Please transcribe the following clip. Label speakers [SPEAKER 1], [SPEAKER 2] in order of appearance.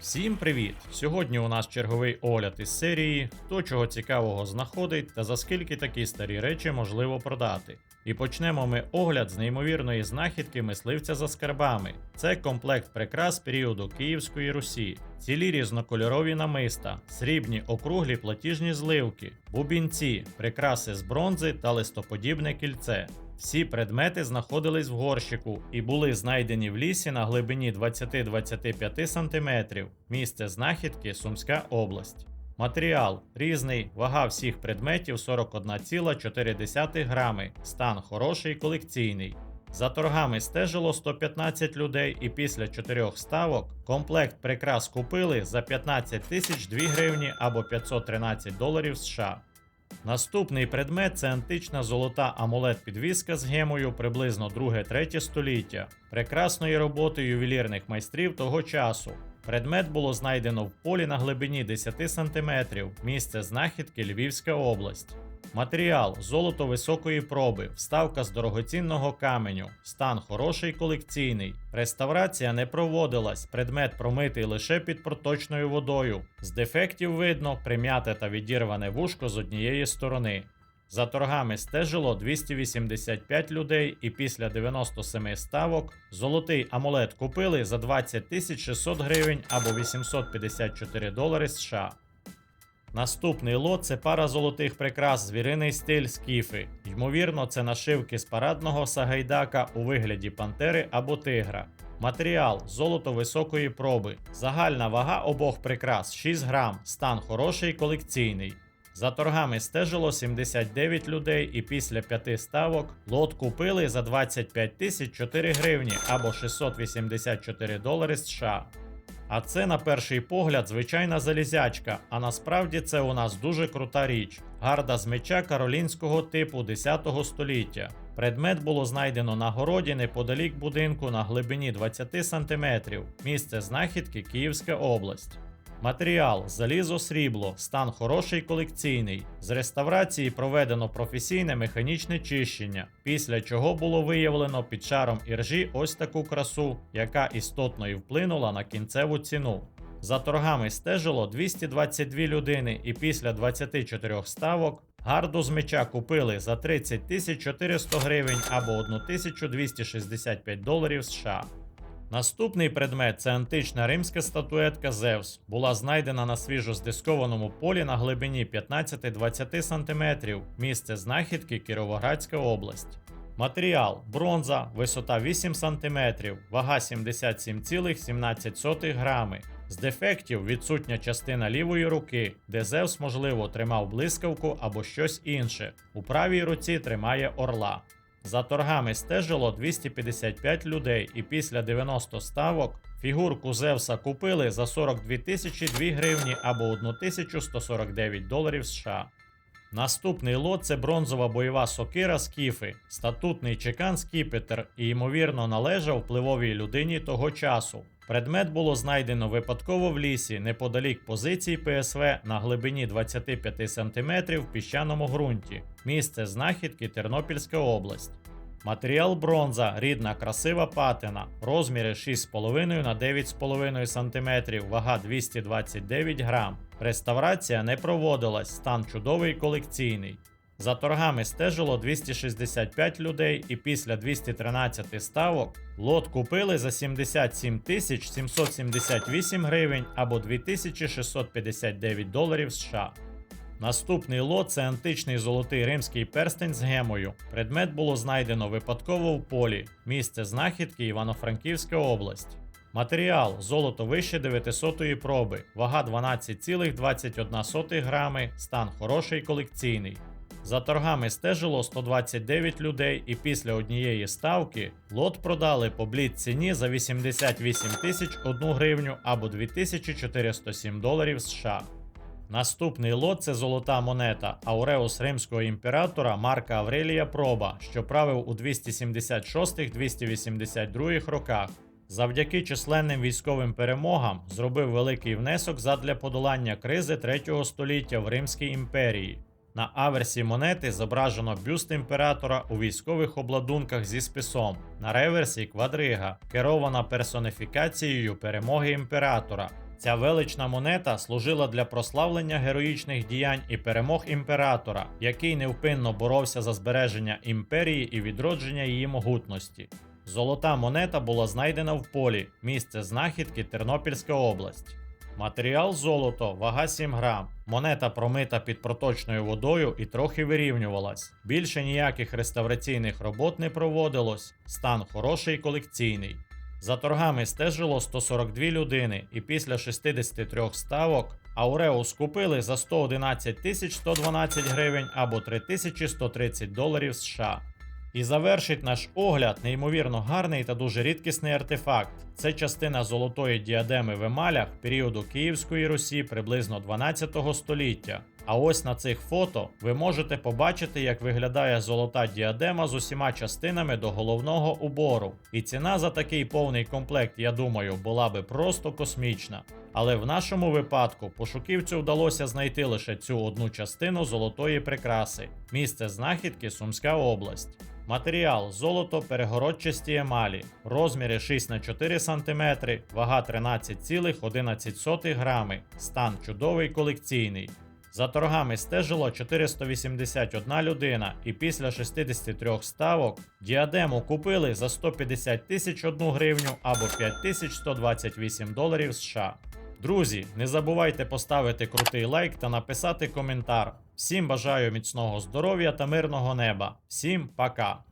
[SPEAKER 1] Всім привіт! Сьогодні у нас черговий огляд із серії Хто чого цікавого знаходить та за скільки такі старі речі можливо продати. І почнемо ми огляд з неймовірної знахідки мисливця за скарбами. Це комплект прикрас періоду Київської Русі, цілі різнокольорові намиста, срібні округлі платіжні зливки, бубінці, прикраси з бронзи та листоподібне кільце. Всі предмети знаходились в горщику і були знайдені в лісі на глибині 20-25 см. Місце знахідки Сумська область. Матеріал різний, вага всіх предметів 41,4 грами, стан хороший колекційний. За торгами стежило 115 людей, і після чотирьох ставок комплект прикрас купили за 15 тисяч 2 гривні або 513 доларів США. Наступний предмет це антична золота амулет-підвіска з гемою приблизно 2-3 століття, прекрасної роботи ювелірних майстрів того часу. Предмет було знайдено в полі на глибині 10 см, місце знахідки Львівська область. Матеріал золото високої проби, вставка з дорогоцінного каменю, стан хороший колекційний. Реставрація не проводилась, предмет промитий лише під проточною водою. З дефектів видно прим'яте та відірване вушко з однієї сторони. За торгами стежило 285 людей, і після 97 ставок золотий амулет купили за 20 600 гривень або 854 долари США. Наступний лот це пара золотих прикрас звіриний стиль скіфи. Ймовірно, це нашивки з парадного сагайдака у вигляді пантери або тигра. Матеріал золото високої проби. Загальна вага обох прикрас 6 грам, стан хороший колекційний. За торгами стежило 79 людей, і після п'яти ставок лот купили за 25 тисяч 4 гривні або 684 долари США. А це на перший погляд звичайна залізячка, а насправді це у нас дуже крута річ. Гарда з меча каролінського типу 10 століття. Предмет було знайдено на городі неподалік будинку на глибині 20 см. Місце знахідки Київська область. Матеріал залізо срібло, стан хороший колекційний. З реставрації проведено професійне механічне чищення, після чого було виявлено під шаром іржі ось таку красу, яка істотно і вплинула на кінцеву ціну. За торгами стежило 222 людини, і після 24 ставок гарду з меча купили за 30 400 гривень або 1265 доларів США. Наступний предмет це антична римська статуетка Зевс. Була знайдена на свіжо здискованому полі на глибині 15-20 см. Місце знахідки Кіровоградська область. Матеріал бронза, висота 8 см, вага 77,17 грами. З дефектів відсутня частина лівої руки, де Зевс, можливо, тримав блискавку або щось інше. У правій руці тримає орла. За торгами стежило 255 людей, і після 90 ставок фігурку Зевса купили за 42 тисячі 2 гривні або 1149 доларів США. Наступний лот це бронзова бойова сокира скіфи, статутний чекан скіпетр і, ймовірно, належав впливовій людині того часу. Предмет було знайдено випадково в лісі неподалік позицій ПСВ на глибині 25 см в піщаному ґрунті. Місце знахідки Тернопільська область. Матеріал бронза, рідна красива патина, розміри 6,5 на 9,5 см, вага 229 грам. Реставрація не проводилась, стан чудовий колекційний. За торгами стежило 265 людей, і після 213 ставок лот купили за 77 тисяч 778 гривень або 2659 доларів США. Наступний лот це античний золотий римський перстень з гемою. Предмет було знайдено випадково в полі. Місце знахідки Івано-Франківська область. Матеріал золото вище 900 проби, вага 12,21 грами, стан хороший колекційний. За торгами стежило 129 людей, і після однієї ставки лот продали по блід ціні за 88 тисяч 1 гривню або 2407 доларів США. Наступний лот це золота монета Ауреус римського імператора Марка Аврелія Проба, що правив у 276-282 роках. Завдяки численним військовим перемогам зробив великий внесок задля подолання кризи 3 століття в Римській імперії. На аверсі монети зображено бюст імператора у військових обладунках зі списом, на реверсі квадрига, керована персоніфікацією перемоги імператора. Ця велична монета служила для прославлення героїчних діянь і перемог імператора, який невпинно боровся за збереження імперії і відродження її могутності. Золота монета була знайдена в полі, місце знахідки Тернопільська область. Матеріал золото, вага 7 грам. Монета промита під проточною водою і трохи вирівнювалась. Більше ніяких реставраційних робот не проводилось. Стан хороший колекційний. За торгами стежило 142 людини, і після 63 ставок Ауреус купили за 111 112 гривень або 3130 доларів США. І завершить наш огляд неймовірно гарний та дуже рідкісний артефакт. Це частина золотої діадеми в емалях періоду Київської Русі приблизно 12 століття. А ось на цих фото ви можете побачити, як виглядає золота діадема з усіма частинами до головного убору. І ціна за такий повний комплект, я думаю, була би просто космічна. Але в нашому випадку пошуківцю вдалося знайти лише цю одну частину золотої прикраси. Місце знахідки Сумська область. Матеріал золото перегородчасті емалі, розміри 6 на 4 см, вага 13,11 грами, стан чудовий колекційний. За торгами стежило 481 людина, і після 63 ставок діадему купили за 150 тисяч 1 гривню або 5128 доларів США. Друзі, не забувайте поставити крутий лайк та написати коментар. Всім бажаю міцного здоров'я та мирного неба. Всім пока!